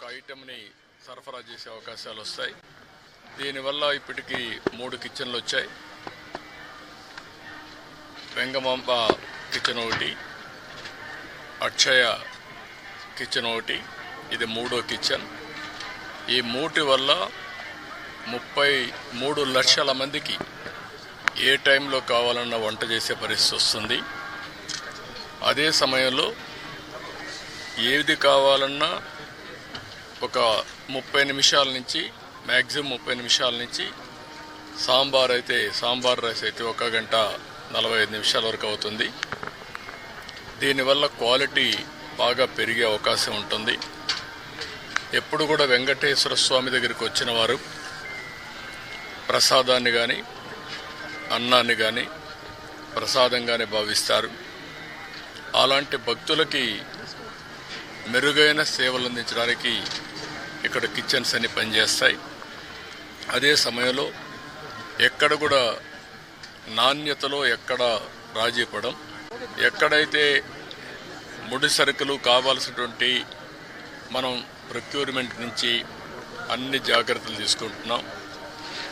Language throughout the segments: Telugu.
ఒక ఐటెంని సరఫరా చేసే అవకాశాలు వస్తాయి. దీనివల్ల ఇప్పటికీ మూడు కిచెన్లు వచ్చాయి. వెంగమాంబ కిచెన్ ఒకటి అక్షయ కిచెన్ ఒకటి ఇది మూడో కిచెన్. ఈ మూటి వల్ల ముప్పై మూడు లక్షల మందికి ఏ టైంలో కావాలన్నా వంట చేసే పరిస్థితి వస్తుంది. అదే సమయంలో ఏది కావాలన్నా ఒక ముప్పై నిమిషాల నుంచి మ్యాక్సిమం ముప్పై నిమిషాల నుంచి సాంబార్ అయితే సాంబార్ రైస్ అయితే ఒక గంట నలభై ఐదు నిమిషాల వరకు అవుతుంది. దీనివల్ల క్వాలిటీ బాగా పెరిగే అవకాశం ఉంటుంది. ఎప్పుడు కూడా వెంకటేశ్వర స్వామి దగ్గరికి వచ్చిన వారు ప్రసాదాన్ని కానీ అన్నాన్ని కానీ ప్రసాదంగానే భావిస్తారు. అలాంటి భక్తులకి మెరుగైన సేవలు అందించడానికి ఇక్కడ కిచెన్స్ అన్ని పనిచేస్తాయి. అదే సమయంలో ఎక్కడ కూడా నాణ్యతలో ఎక్కడ రాజీ పడం ఎక్కడైతే ముడి సరుకులు కావాల్సినటువంటి మనం ప్రొక్యూర్మెంట్ నుంచి అన్ని జాగ్రత్తలు తీసుకుంటున్నాం.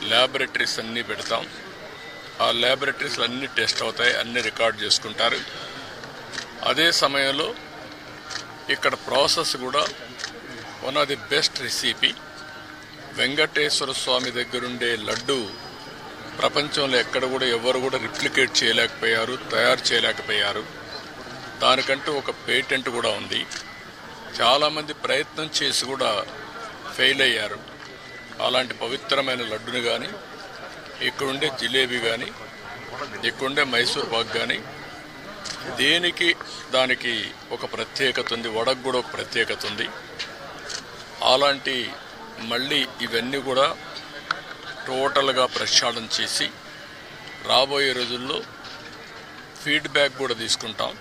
ల్యాబొరేటరీస్ అన్నీ పెడతాం. ఆ ల్యాబొరేటరీస్లు అన్నీ టెస్ట్ అవుతాయి అన్నీ రికార్డ్ చేసుకుంటారు. అదే సమయంలో ఇక్కడ ప్రాసెస్ కూడా one of the best recipe Venkateswara Swamy దగ్గరుండే లడ్డు ప్రపంచంలో ఎక్కడ కూడా ఎవరు కూడా రిప్లికేట్ చేయలేకపోయారు తయారు చేయలేకపోయారు. దానికంటూ ఒక పేటెంట్ కూడా ఉంది. చాలామంది ప్రయత్నం చేసి కూడా ఫెయిల్ అయ్యారు. అలాంటి పవిత్రమైన లడ్డును కానీ ఇక్కడుండే జిలేబీ కానీ ఇక్కడుండే మైసూర్ పాక్ కానీ దేనికి దానికి ఒక ప్రత్యేకత ఉంది వడకు కూడా ఒక ప్రత్యేకత ఉంది. అలాంటి మళ్ళీ ఇవన్నీ కూడా టోటల్గా ప్రక్షాళన చేసి రాబోయే రోజుల్లో ఫీడ్బ్యాక్ కూడా తీసుకుంటాం.